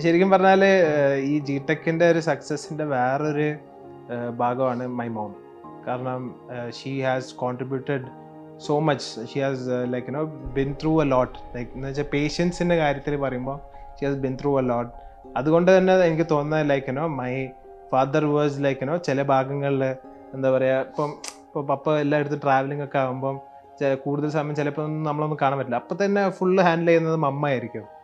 ശരിക്കും പറഞ്ഞാൽ ഈ ജി ടെക്കിന്റെ ഒരു സക്സസിന്റെ വേറൊരു ഭാഗമാണ് മൈ മോം കാരണം she has contributed so much she has like you know been through a lot like എന്ന് വെച്ചാൽ പേഷ്യൻസിന്റെ കാര്യത്തിൽ പറയുമ്പോൾ she has been through a lot അതുകൊണ്ട് തന്നെ എനിക്ക് തോന്നുന്നത് like no my father was like you know ചില ഭാഗങ്ങളിൽ എന്താ പറയുക ഇപ്പം ഇപ്പോൾ പപ്പ എല്ലായിടത്തും ട്രാവലിംഗ് ഒക്കെ ആകുമ്പം കൂടുതൽ സമയം ചിലപ്പോൾ ഒന്നും നമ്മളൊന്നും കാണാൻ പറ്റില്ല. അപ്പം തന്നെ ഫുള്ള് ഹാൻഡിൽ ചെയ്യുന്നത് മമ്മ ആയിരിക്കും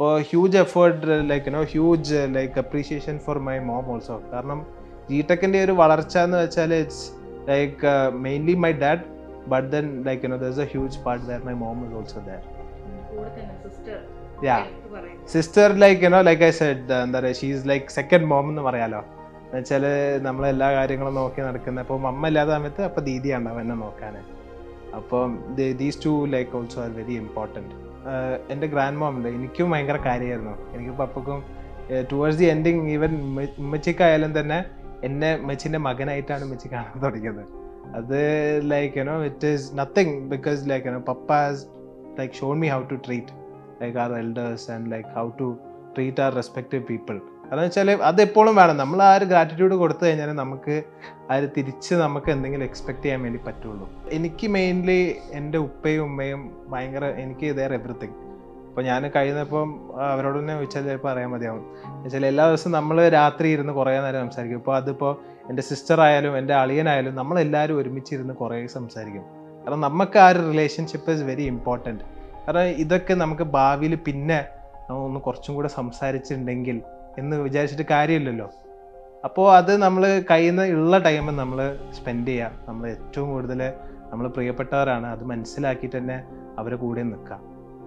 അപ്പോൾ huge effort like you know huge like appreciation for my mom also കാരണം ജി ടെക്കിന്റെ ഒരു വളർച്ച എന്ന് വെച്ചാൽ it's like mainly my dad but then like no there a huge part there my mom is also there ya sister like you know like I said എന്താ പറയുക she's like second mom എന്ന് പറയാലോ. എന്നുവെച്ചാൽ നമ്മളെല്ലാ കാര്യങ്ങളും നോക്കി നടക്കുന്നത് അപ്പോൾ അമ്മ ഇല്ലാത്ത സമയത്ത് അപ്പോൾ ദീദിയാണ് അവനെ എന്നെ നോക്കാൻ അപ്പം these two like also are very important എന്റെ ഗ്രാൻഡ് മോം എനിക്കും ഭയങ്കര കാര്യമായിരുന്നു. എനിക്ക് പപ്പക്കും ടുവേഴ്സ് ദി എൻഡിങ് ഈവൻ ഉമ്മച്ചിക്കായാലും തന്നെ എന്നെ ഉമ്മച്ചിന്റെ മകനായിട്ടാണ് ഉമ്മച്ചി കാണാൻ തുടങ്ങിയത്. അത് like you know it is nothing because like you know papa has like shown me how to treat like our elders and like how to treat our respective people കാരണം വെച്ചാൽ അതെപ്പോഴും വേണം. നമ്മൾ ആ ഒരു ഗ്രാറ്റിറ്റ്യൂഡ് കൊടുത്തു കഴിഞ്ഞാൽ നമുക്ക് ഒരു തിരിച്ച് നമുക്ക് എന്തെങ്കിലും എക്സ്പെക്ട് ചെയ്യാൻ വേണ്ടി പറ്റുള്ളൂ. എനിക്ക് മെയിൻലി എന്റെ ഉപ്പയും ഉമ്മയും ഭയങ്കര എനിക്ക് ഇതേറെ എവറിത്തിങ് അപ്പോൾ ഞാൻ കഴിയുന്നപ്പം അവരോട് തന്നെ ചോദിച്ചാൽ ചിലപ്പോൾ അറിയാൻ മതിയാവും. വെച്ചാൽ എല്ലാ ദിവസവും നമ്മൾ രാത്രി ഇരുന്ന് കുറേ നേരം സംസാരിക്കും. ഇപ്പോൾ അതിപ്പോൾ എന്റെ സിസ്റ്റർ ആയാലും എന്റെ അളിയനായാലും നമ്മളെല്ലാവരും ഒരുമിച്ചിരുന്ന് കുറേ സംസാരിക്കും. കാരണം നമുക്ക് ആ ഒരു റിലേഷൻഷിപ്പ് ഇസ് വെരി ഇമ്പോർട്ടന്റ് കാരണം ഇതൊക്കെ നമുക്ക് ഭാവിയിൽ പിന്നെ ഒന്ന് കുറച്ചും കൂടെ സംസാരിച്ചിട്ടുണ്ടെങ്കിൽ എന്ന് വിചാരിച്ചിട്ട് കാര്യമില്ലല്ലോ. അപ്പോൾ അത് നമ്മൾ കയ്യിൽ നിന്ന് ഉള്ള ടൈം നമ്മൾ സ്പെൻഡ് ചെയ്യാം. നമ്മൾ ഏറ്റവും കൂടുതൽ നമ്മൾ പ്രിയപ്പെട്ടവരാണ്. അത് മനസ്സിലാക്കിയിട്ട് തന്നെ അവരെ കൂടെ നിൽക്കുക